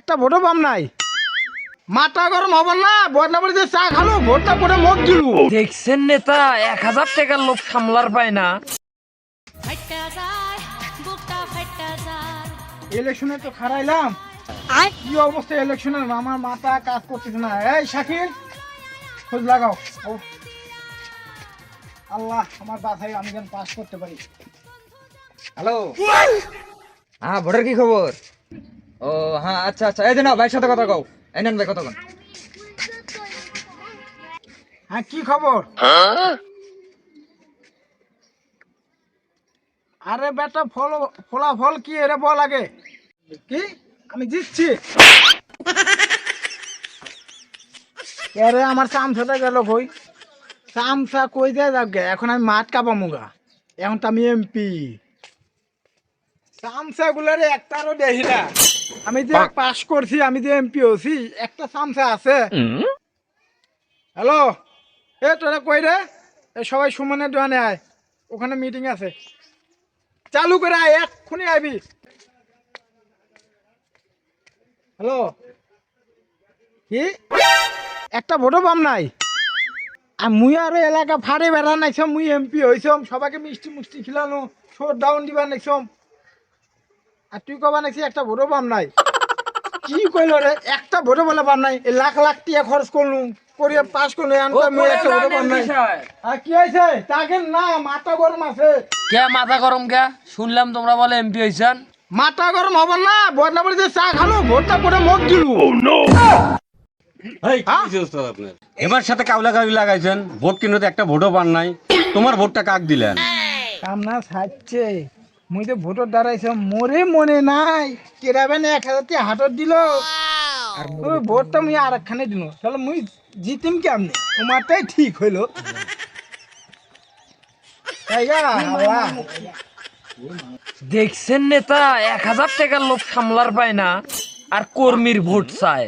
একটা ভোটও পাম নাই। মাথা গরম হবার না বলে চা খালো ভোটটা করে মুখ দিলু। দেখছেন নেতা এক হাজার টাকার লোক সামলার পায় না। ইলেকশনে তো খারাইলাম কি অবস্থা ইলেকশনের আমার মাথা কাজ করতেছে না। এই শাকিল খোঁজ লাগাও। আল্লাহ আমার বাসায় আমি যেন পাস করতে পারি। হ্যালো হ্যাঁ ভোটের কি খবর? ও হ্যাঁ আচ্ছা আচ্ছা। এই যে না ভাইয়ের সাথে কথা কও। এই নেন ভাই কথা কন। হ্যাঁ কি খবর? আরে বেটা ফল ফলাফল কি? এরে বল আগে। কি? আমি জিতছি। আরে আমার চামচাটা গেল কই? চামচা কই দেয় যাক গে, এখন আমি মাঠ কাপা মুগা। এখন তো আমি এমপি। চামচা গুলারে একটারও দেখি না। আমি যে পাস করছি আমি যে এমপি হছি একটা চামচা আছে। হ্যালো এ তোরা কই রে? এ সবাই সুমনের দোকানে আয়। ওখানে মিটিং আছে। চালু করে আয় এক্ষুনি আইবি। হ্যালো কি? একটা ভোটও পাম নাই। আর মুই আর এলাকা ফাড়ে বেড়া নাইছম মুই এমপি হইছম সবাইকে মিষ্টি মুষ্টি খিলানো শোর ডাউন দিবা নাইছম। আর তুই কবা নাকি একটা ভোটও পাম নাই? কি কইল রে? একটা ভোটও বলে পাম নাই। এই লাখ লাখ টিয়া খরচ করলুম করে পাস করল আনতে মুই একটা ভোটও পাম নাই। আর কি হয়েছে? তাকে না মাথা গরম আছে। কে মাথা গরম কে? শুনলাম তোমরা বলে এমপি হইছেন। মাথা গরম হবার না বদনা বলে চা খালো ভোটটা করে মুখ দিলু। হ্যাঁ? এবার সাথে কাবলা কাবলি লাগাইছেন ভোট কিনতে একটা ভোটও পান নাই। তোমার ভোটটা কাক দিলেন? কামনা ছাড়ছে। মুই তো ভোটর দাঁড়াইছে মোরে মনে নাই। কেরাবেন এক হাজার টাকা হাতত দিল। আর ওই ভোটটা মুই আর একখানে দিল। তাহলে মুই জিতিম কেমনে তোমারটাই ঠিক হইল দেখছেন নেতা এক হাজার টাকার লোক সামলার পায় না। আর কর্মীর ভোট চায়।